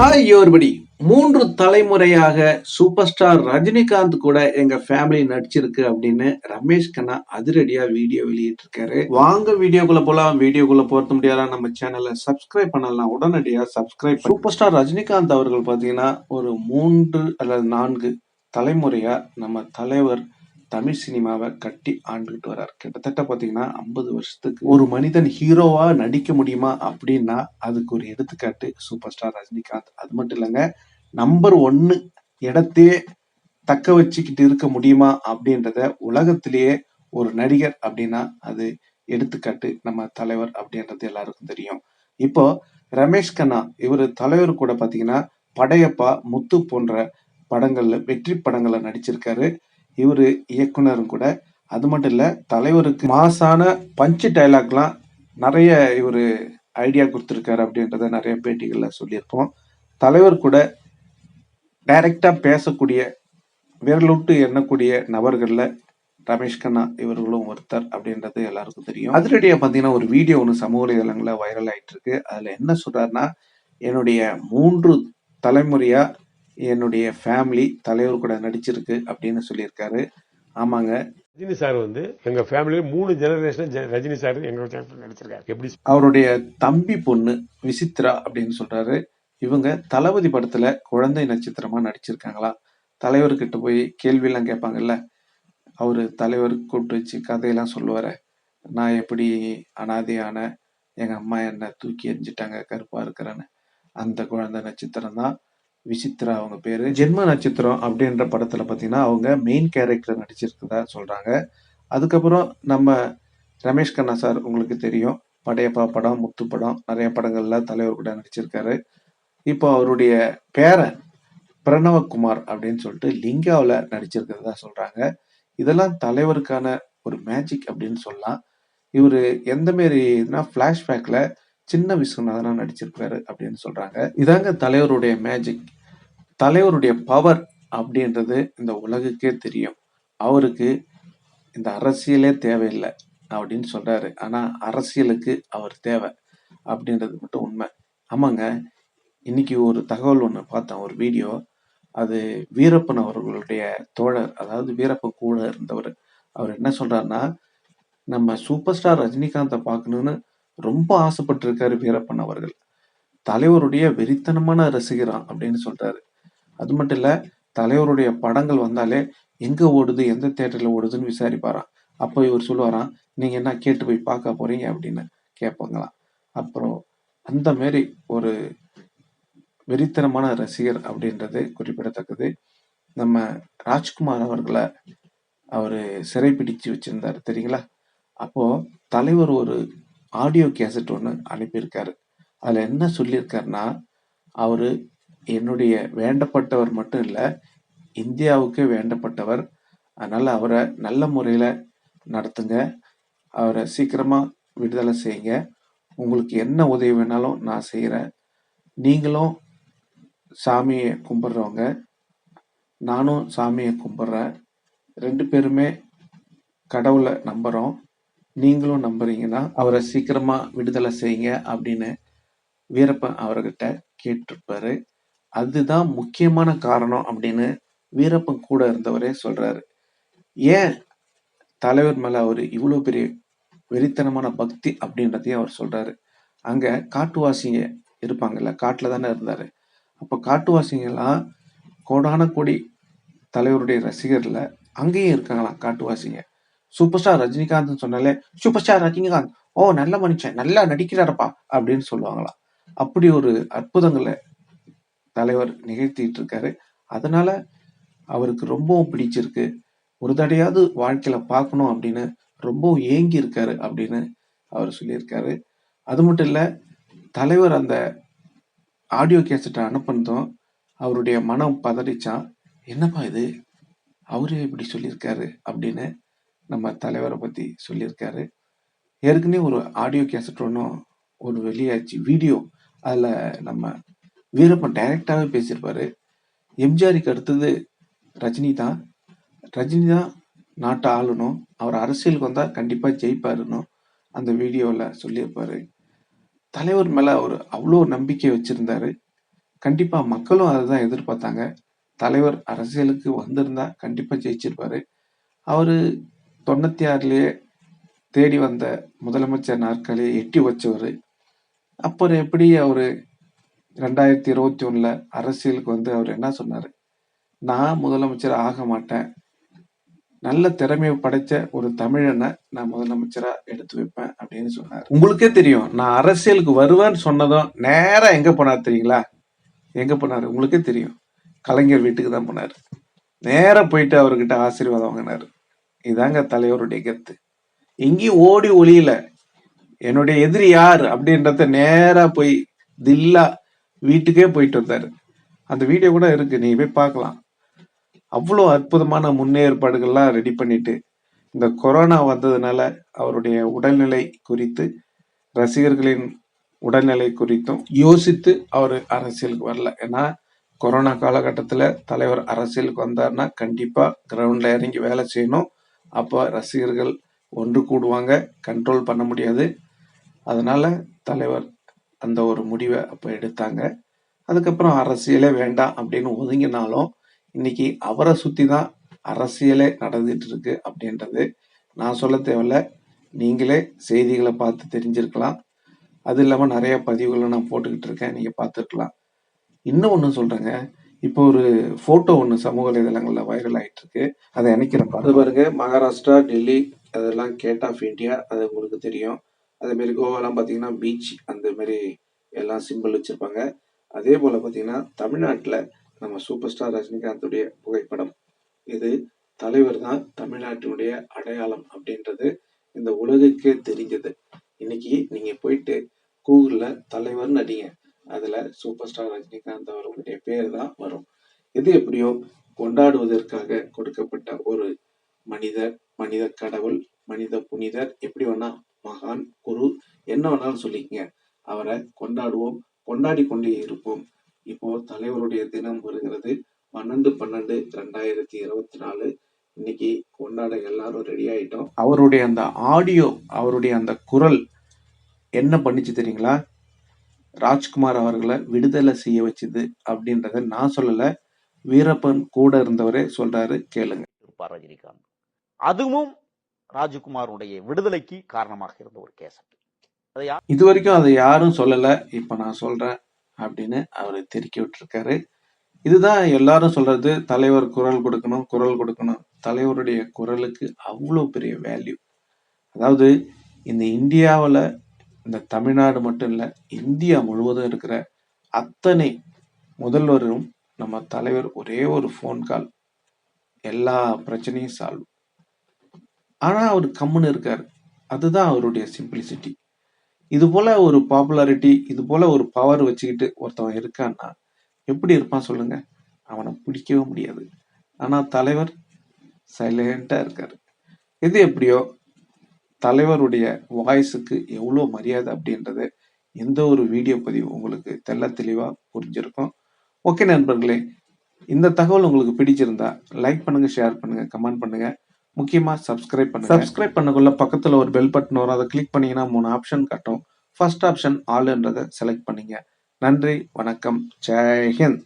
Hi யோர்படி மூன்று தலைமுறையாக super star Rajinikanth கூட எங்க ஃபேமிலி நடிச்சிருக்கு அப்படின்னு ரமேஷ் கண்ணா அதிரடியா வீடியோ வெளியிட்டிருக்காரு. வாங்க வீடியோக்குள்ள போலாம். வீடியோக்குள்ள போறது முடியாத? நம்ம சேனலை சப்ஸ்கிரைப் பண்ணலாம் உடனடியா சப்ஸ்கிரைப் சூப்பர் ஸ்டார் ரஜினிகாந்த் அவர்கள் பாத்தீங்கன்னா ஒரு மூன்று அல்லது நான்கு தலைமுறையா நம்ம தலைவர் தமிழ் சினிமாவை கட்டி ஆண்டுகிட்டு வர்றார் கிட்டத்தட்ட பார்த்தீங்கன்னா ஐம்பது வருஷத்துக்கு ஒரு மனிதன் ஹீரோவா நடிக்க முடியுமா அப்படின்னா அதுக்கு ஒரு எடுத்துக்காட்டு சூப்பர் ஸ்டார் ரஜினிகாந்த். அது மட்டும் இல்லைங்க நம்பர் ஒன்னு இடத்தையே தக்க வச்சுக்கிட்டு இருக்க முடியுமா அப்படின்றத உலகத்திலேயே ஒரு நடிகர் அப்படின்னா அது எடுத்துக்காட்டு நம்ம தலைவர் அப்படின்றது எல்லாருக்கும் தெரியும். இப்போ ரமேஷ் கண்ணா இவர் தலைவர் கூட பார்த்தீங்கன்னா படையப்பா முத்து போன்ற படங்கள்ல வெற்றி படங்கள்ல நடிச்சிருக்காரு. இவர் இயக்குனரும் கூட. அது மட்டும் இல்லை தலைவருக்கு மாசான பஞ்சு டைலாக்லாம் நிறைய இவர் ஐடியா கொடுத்துருக்காரு அப்படின்றத நிறைய பேட்டிகளில் சொல்லியிருப்போம். தலைவர் கூட டைரக்டாக பேசக்கூடிய விரலுட்டு எண்ணக்கூடிய நபர்களில் ரமேஷ் கண்ணா இவர்களும் ஒருத்தர் அப்படின்றது எல்லாருக்கும் தெரியும். அதிரடியாக பார்த்தீங்கன்னா ஒரு வீடியோ ஒன்று சமூக வலைதளங்களில் வைரல் ஆகிட்டு இருக்கு. அதில் என்ன சொல்கிறாருன்னா என்னுடைய மூன்று தலைமுறையாக என்னுடைய ஃபேமிலி தலைவர் கூட நடிச்சிருக்கு அப்படின்னு சொல்லியிருக்காரு. ஆமாங்க. ரஜினி சார் வந்து எங்க ஃபேமிலியில மூணு ஜெனரேஷன் ரஜினி சார் எங்க நடிச்சிருக்காரு. எப்படி அவருடைய தம்பி பொண்ணு விசித்ரா அப்படின்னு சொல்றாரு. இவங்க தளபதி படத்துல குழந்தை நட்சத்திரமா நடிச்சிருக்காங்களா? தலைவர்கிட்ட போய் கேள்வி எல்லாம் கேட்பாங்கல்ல? அவரு தலைவர் கூப்பிட்டு வச்சு கதையெல்லாம் சொல்லுவாரு. நான் எப்படி அனாதையான எங்க அம்மா என்ன தூக்கி எறிஞ்சிட்டாங்க கருப்பா இருக்கிறேன்னு. அந்த குழந்தை நட்சத்திரம் தான் விசித்ரா அவங்க பேர். ஜென்ம நட்சத்திரம் அப்படின்ற படத்தில் பார்த்தீங்கன்னா அவங்க மெயின் கேரக்டர் நடிச்சிருக்கதா சொல்கிறாங்க அதுக்கப்புறம் நம்ம ரமேஷ் கண்ணா சார் உங்களுக்கு தெரியும். படையப்பா படம் முத்து படம் நிறைய படங்கள்ல தலைவர் கூட நடிச்சிருக்காரு. இப்போ அவருடைய பேரன் பிரணவகுமார் அப்படின்னு சொல்லிட்டு லிங்காவில் நடிச்சிருக்கிறதா சொல்கிறாங்க இதெல்லாம் தலைவருக்கான ஒரு மேஜிக் அப்படின்னு சொல்லலாம். இவர் எந்த மாரினா ஃப்ளாஷ்பேக்கில் சின்ன விஸ்வநாதனா நடிச்சிருக்காரு அப்படின்னு சொல்றாங்க. இதாங்க தலைவருடைய மேஜிக் தலைவருடைய பவர் அப்படின்றது இந்த உலகுக்கே தெரியும். அவருக்கு இந்த அரசியலே தேவையில்லை அப்படின்னு சொல்றாரு. ஆனா அரசியலுக்கு அவர் தேவை அப்படின்றது மட்டும் உண்மை. ஆமாங்க இன்னைக்கு ஒரு தகவல் ஒன்று பார்த்தேன் ஒரு வீடியோ. அது வீரப்பன் அவர்களுடைய தோழர் அதாவது வீரப்பன் கூட இருந்தவர். அவர் என்ன சொல்றாருன்னா நம்ம சூப்பர் ஸ்டார் ரஜினிகாந்தை பார்க்கணுன்னு ரொம்ப ஆசைப்பட்டிருக்காரு வீரப்பன் அவர்கள். தலைவருடைய வெறித்தனமான ரசிகரான் அப்படின்னு சொல்றாரு. அது மட்டும் இல்ல தலைவருடைய படங்கள் வந்தாலே எங்க ஓடுது எந்த தேட்டர்ல ஓடுதுன்னு விசாரிப்பாராம் அப்போ இவர் சொல்லுவாராம் நீங்க என்ன கேட்டு போய் பார்க்க போறீங்க? அப்படின்னு கேட்பாங்களாம். அப்புறம் அந்த மாரி ஒரு வெறித்தனமான ரசிகர் அப்படின்றது குறிப்பிடத்தக்கது. நம்ம ராஜ்குமார் அவர்களை அவர் சிறைப்பிடிச்சு வச்சிருந்தாரு தெரியுங்களா? அப்போ தலைவர் ஒரு ஆடியோ கேசட் ஒன்று அனுப்பியிருக்காரு. அதில் என்ன சொல்லியிருக்காருன்னா அவர் என்னுடைய வேண்டப்பட்டவர் மட்டும் இல்லை இந்தியாவுக்கு வேண்டப்பட்டவர். அதனால் அவரை நல்ல முறையில் நடத்துங்க. அவரை சீக்கிரமாக விடுதலை செய்யுங்க. உங்களுக்கு என்ன உதவி வேணாலும் நான் செய்கிறேன் நீங்களும் சாமியை கும்பிட்றவங்க நானும் சாமியை கும்பிட்றேன். ரெண்டு பேருமே கடவுளை நம்புறோம். நீங்களும் நம்புறீங்கன்னா அவரை சீக்கிரமா விடுதலை செய்யுங்க அப்படின்னு வீரப்பன் அவர்கிட்ட கேட்டிருப்பாரு. அதுதான் முக்கியமான காரணம் அப்படின்னு வீரப்பன் கூட இருந்தவரே சொல்றாரு. ஏன் தலைவர் மேல அவர் இவ்வளவு பெரிய வெறித்தனமான பக்தி அப்படின்றதையும் அவர் சொல்றாரு. அங்க காட்டுவாசிங்க இருப்பாங்கல்ல காட்டுல தானே இருந்தாரு. அப்ப காட்டுவாசிங்க எல்லாம் கோடான கோடி தலைவருடைய ரசிகர்ல அங்கேயும் இருக்காங்களாம் காட்டுவாசிங்க. சூப்பர் ஸ்டார் ரஜினிகாந்த் சொன்னாலே சூப்பர் ஸ்டார் ரஜினிகாந்த் ஓ நல்ல மனுஷன் நல்லா நடிக்கிறாரப்பா அப்படின்னு சொல்லுவாங்களாம் அப்படி ஒரு அற்புதங்களை தலைவர் நிகழ்த்திட்டு இருக்காரு. அதனால அவருக்கு ரொம்பவும் பிடிச்சிருக்கு. ஒரு தடையாவது வாழ்க்கையில பார்க்கணும் அப்படின்னு ரொம்பவும் ஏங்கி இருக்காரு அப்படின்னு அவர் சொல்லியிருக்காரு. அது மட்டும் இல்லை தலைவர் அந்த ஆடியோ கேசட்டை அனுப்பினதும் அவருடைய மனம் பதறிச்சான். என்னப்பா இது? அவரே இப்படி சொல்லியிருக்காரு அப்படின்னு நம்ம தலைவரை பற்றி சொல்லியிருக்காரு. ஏற்கனவே ஒரு ஆடியோ கேசட் ஒன்றும் ஒரு வெளியாச்சு வீடியோ அதில் நம்ம வீரப்பன் டைரக்டாகவே பேசியிருப்பாரு. எம்ஜிஆருக்கு அடுத்தது ரஜினி தான் ரஜினி தான் நாட்டை ஆளணும். அவர் அரசியலுக்கு வந்தால் கண்டிப்பாக ஜெயிப்பாருன்னு அந்த வீடியோவில் சொல்லியிருப்பாரு. தலைவர் மேலே அவர் அவ்வளோ நம்பிக்கை வச்சுருந்தாரு. கண்டிப்பாக மக்களும் அதை தான் எதிர்பார்த்தாங்க. தலைவர் அரசியலுக்கு வந்திருந்தா கண்டிப்பாக ஜெயிச்சிருப்பாரு. அவர் 96லயே தேடி வந்த முதலமைச்சர் நாற்காலியை எட்டி வச்சவர் அப்புறம் எப்படி அவர் ரெண்டாயிரத்தி இருபத்தி ஒன்றில் அரசியலுக்கு வந்து அவர் என்ன சொன்னார் நான் முதலமைச்சர் ஆக மாட்டேன். நல்ல திறமையை படைச்ச ஒரு தமிழனை நான் முதலமைச்சரா எடுத்து வைப்பேன் அப்படின்னு சொன்னார் உங்களுக்கே தெரியும். நான் அரசியலுக்கு வருவேன்னு சொன்னதும் நேரா எங்க போனார் தெரியுங்களா? எங்க போனாரு? உங்களுக்கே தெரியும். கலைஞர் வீட்டுக்கு தான் போனாரு. நேரா போயிட்டு அவர்கிட்ட ஆசீர்வாதம் வாங்கினார் இதாங்க தலைவருடைய கெத்து. எங்கேயும் ஓடி ஒளியில என்னுடைய எதிரி யார் அப்படின்றத நேரா போய் தில்லா வீட்டுக்கே போயிட்டு வந்தாரு. அந்த வீடியோ கூட இருக்கு. நீ போய் பார்க்கலாம். அவ்வளோ அற்புதமான முன்னேற்பாடுகள்லாம் ரெடி பண்ணிட்டு, இந்த கொரோனா வந்ததுனால அவருடைய உடல்நிலை குறித்து, ரசிகர்களின் உடல்நிலை குறித்தும் யோசித்து அவர் அரசியலுக்கு வரல. ஏன்னா, கொரோனா காலகட்டத்தில் தலைவர் அரசியலுக்கு வந்தாருன்னா, கண்டிப்பாக கிரவுண்டில் இறங்கி வேலை செய்யணும். அப்போ ரசிகர்கள் ஒன்று கூடுவாங்க. கண்ட்ரோல் பண்ண முடியாது. அதனால தலைவர் அந்த ஒரு முடிவை அப்போ எடுத்தாங்க. அதுக்கப்புறம் அரசியலே வேண்டாம் அப்படின்னு ஒதுங்கினாலும், இன்னைக்கு அவரை சுற்றி தான் அரசியலே நடந்துட்டு இருக்கு அப்படின்றது நான் சொல்ல தேவையில்ல. நீங்களே செய்திகளை பார்த்து தெரிஞ்சிருக்கலாம். அது இல்லாமல் நிறைய பதிவுகளை நான் போட்டுக்கிட்டு இருக்கேன். நீங்கள் பார்த்துருக்கலாம். இன்னும் ஒன்று சொல்கிறேங்க இப்போ ஒரு ஃபோட்டோ ஒன்று சமூக வலைதளங்களில் வைரல் ஆகிட்டு இருக்கு. அதை இணைக்கிறேன் அது பாருங்க மகாராஷ்டிரா, டெல்லி அதெல்லாம் கேட் ஆஃப் இந்தியா. அது உங்களுக்கு தெரியும். அதேமாரி கோவாலாம் பார்த்தீங்கன்னா, பீச் அந்த மாரி எல்லாம் சிம்பல் வச்சுருப்பாங்க அதே போல் பார்த்தீங்கன்னா, தமிழ்நாட்டில் நம்ம சூப்பர் ஸ்டார் ரஜினிகாந்துடைய புகைப்படம். இது தலைவர் தான் தமிழ்நாட்டினுடைய அடையாளம் அப்படின்றது இந்த உலகுக்கே தெரிஞ்சது. இன்னைக்கு நீங்கள் போயிட்டு கூகுளில் தலைவர்னு அடிங்க. அதில் சூப்பர் ஸ்டார் ரஜினிகாந்த் அவர்களுடைய பேர் தான் வரும். இது எப்படியோ கொண்டாடுவதற்காக கொடுக்கப்பட்ட ஒரு மனிதர், மனித கடவுள், மனித புனிதர் எப்படி வேணா மகான், குரு என்ன வேணாலும் சொல்லிக்கங்க. அவரை கொண்டாடுவோம். கொண்டாடி கொண்டே இருப்போம். இப்போ தலைவருடைய தினம் வருகிறது. 12/12/2024 இன்னைக்கு கொண்டாட எல்லாரும் ரெடி ஆயிட்டோம். அவருடைய அந்த ஆடியோ, அவருடைய அந்த குரல் என்ன பண்ணிச்சு தெரியுங்களா? ராஜ்குமார் அவர்கள விடுதலை செய்ய வச்சது அப்படின்றத நான் சொல்லல. வீரப்பன் கூட இருந்தவரே சொல்றாரு கேளுங்க. ரஜினிகாந்த் அதுவும் ராஜகுமாருடைய விடுதலைக்கு காரணமாக இருந்த ஒரு கேஸ் அதை யா- இதுவரைக்கும் அத யாரும் சொல்லல. இப்ப நான் சொல்றேன் அப்படின்னு அவரு தெறிக்க விட்டுருக்காரு. இதுதான் எல்லாரும் சொல்றது. தலைவர் குரல் கொடுக்கணும், குரல் கொடுக்கணும். தலைவருடைய குரலுக்கு அவ்ளோ பெரிய வேல்யூ. அதாவது இந்த இந்தியாவுல இந்த தமிழ்நாடு மட்டும் இல்லை இந்தியா முழுவதும் இருக்கிற அத்தனை முதல்வரும் நம்ம தலைவர் ஒரே ஒரு ஃபோன் கால் எல்லா பிரச்சனையும் சால்வ். ஆனால் அவர் கம்முன்னு இருக்கார் அதுதான் அவருடைய சிம்பிளிசிட்டி. இது போல ஒரு பாப்புலாரிட்டி, இது போல ஒரு பவர் வச்சுக்கிட்டு ஒருத்தவன் இருக்கான்னா, எப்படி இருப்பான் சொல்லுங்க? அவனை பிடிக்கவே முடியாது. ஆனால் தலைவர் சைலண்டாக இருக்கார் எது எப்படியோ தலைவருடைய வாய்ஸுக்கு எவ்வளோ மரியாதை அப்படின்றது எந்த ஒரு வீடியோ பதிவு உங்களுக்கு தெல்ல தெளிவாக புரிஞ்சிருக்கும். ஓகே நண்பர்களே, இந்த தகவல் உங்களுக்கு பிடிச்சிருந்தா லைக் பண்ணுங்க, ஷேர் பண்ணுங்க, கமெண்ட் பண்ணுங்க. முக்கியமா சப்ஸ்கிரைப் பண்ணுங்க. சப்ஸ்கிரைப் பண்ணக்குள்ள பக்கத்துல ஒரு பெல் பட்டன் வரும். அதை கிளிக் பண்ணீங்கன்னா மூணு ஆப்ஷன் காட்டும். ஃபர்ஸ்ட் ஆப்ஷன் ஆளுன்றதை செலக்ட் பண்ணீங்க. நன்றி, வணக்கம். ஜெய்ஹிந்த்